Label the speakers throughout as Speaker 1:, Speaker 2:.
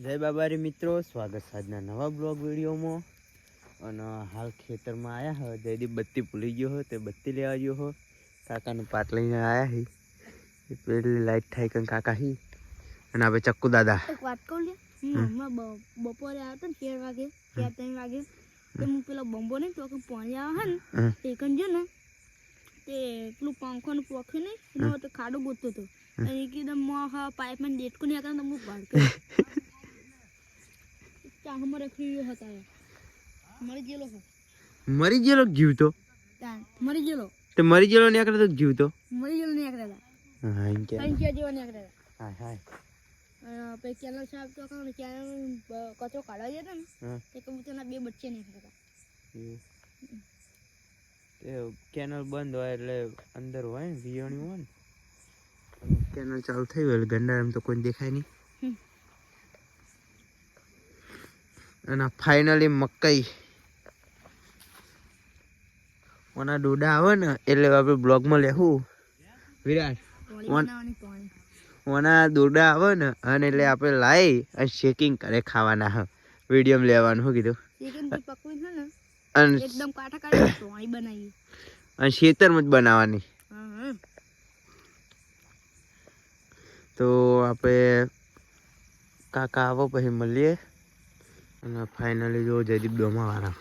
Speaker 1: જય બાબારી મિત્રો સ્વાગત છે આજના નવા બ્લોગ વિડીયોમાં. અને હાલ ખેતરમાં આવ્યા હો જયદીપ બત્તી ભૂલી ગયો હો તે બત્તી લેવા ગયો હો. કાકાનું પાટ લઈને આવ્યા હી. એ પેલી લાઈટ થાય કે કાકા હી. અને આપણે ચક્કુ દાદા.
Speaker 2: એક વાત કહું લે હું હમણાં બ- બપોરે આવ્યો હતો ને તેર વાગે તેર ત્રણ વાગે. તો હું પેલો બંબો નહીં તો કે પાણી આવે હે ને
Speaker 1: હમ.
Speaker 2: તે કન છે ને તે પેલું પંખો ને પોખ્યું નહીં એનો તો ખાડો ગોતતો હતો. અને એ કીધું મોં હા પાઇપમાં ડેટકું નહીં હતા હું ભાડ રખી ગયો હતા મરી ગયેલો
Speaker 1: મરી ગયેલો જીવતો?
Speaker 2: મરી ગયેલો.
Speaker 1: તે મરી ગયેલો નીકળે તો જીવતો?
Speaker 2: મરી ગયેલો ને
Speaker 1: હા એમ કે.
Speaker 2: ત્રણ કે જેવા હતા
Speaker 1: હા હા
Speaker 2: પછી કેનલ સાહેબ તો કહું કેનલ કચરો કાઢવા જતો ને તે કબૂતરના બે બચ્ચે હતા
Speaker 1: કેનલ બંધ હોય એટલે અંદર હોય ને વિયણી હોય ને. કેનલ ચાલુ થઈ એટલે ગંડા એમ તો કોઈ દેખાય નહીં. અને ફાઇનલી મકઈ. ઓના ડોડા આવે ને એટલે આપણે બ્લોગમાં લેવું વિરાટ ઓના દોડા આવે ને અને એટલે આપણે લાવી અને શેકિંગ કરે ખાવાના હ. વીડિયો લેવાનું શું કીધું. અને ખેતરમાં જ બનાવવાની. તો આપણે કાકા આવો પછી મળીએ. અને ફાઇનલી જો જયદીપ ડોમા વાળા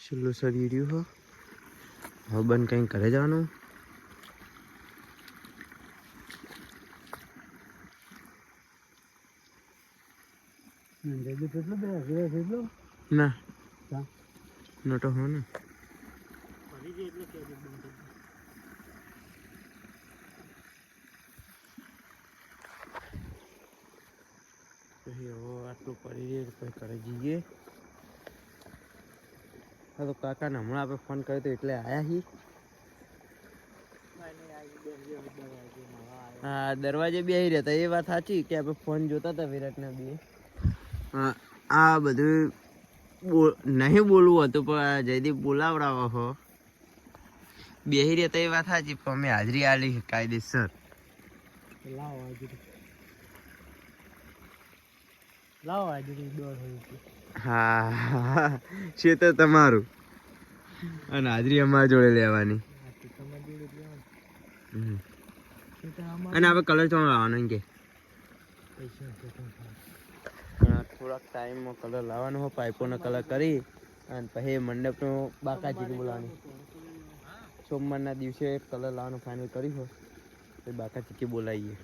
Speaker 1: છેલ્લું સરી રહ્યું હો. હવે બંધ કંઈ કરે જવાનું? ના. નતો હો ને. પછી હવે આટલું પડી રહે પછી કરે જઈએ. હા તો કાકાને હમણાં આપણે ફોન કર્યો તો એટલે આવ્યા હી. હા દરવાજે બેસી હતા. એ વાત સાચી કે આપણે ફોન જોતા હતા વિરાટના બે. હા, આ બધું નહીં બોલવું હતું પણ જયદીપ બોલાવડાવો હો. બેહી રહેતા એ વાત સાચી પણ અમે હાજરી આલી કાયદેસર.
Speaker 2: લાવો હાજરી. લાવો હાજરી દોઢ હોય
Speaker 1: હા છે તો તમારું. અને હાજરી અમારા જોડે લેવાની. અને આપણે કલર ચોણ લાવવાનો કે. હા, થોડાક ટાઈમમાં કલર લાવવાનો હોય પાઇપોનો કલર કરી અને પછી મંડપનો બાકાજીને બોલાવવાનું. સોમવારના દિવસે કલર લાવવાનું ફાઇનલ કર્યું હોય પછી બાકાચીકી બોલાવીએ.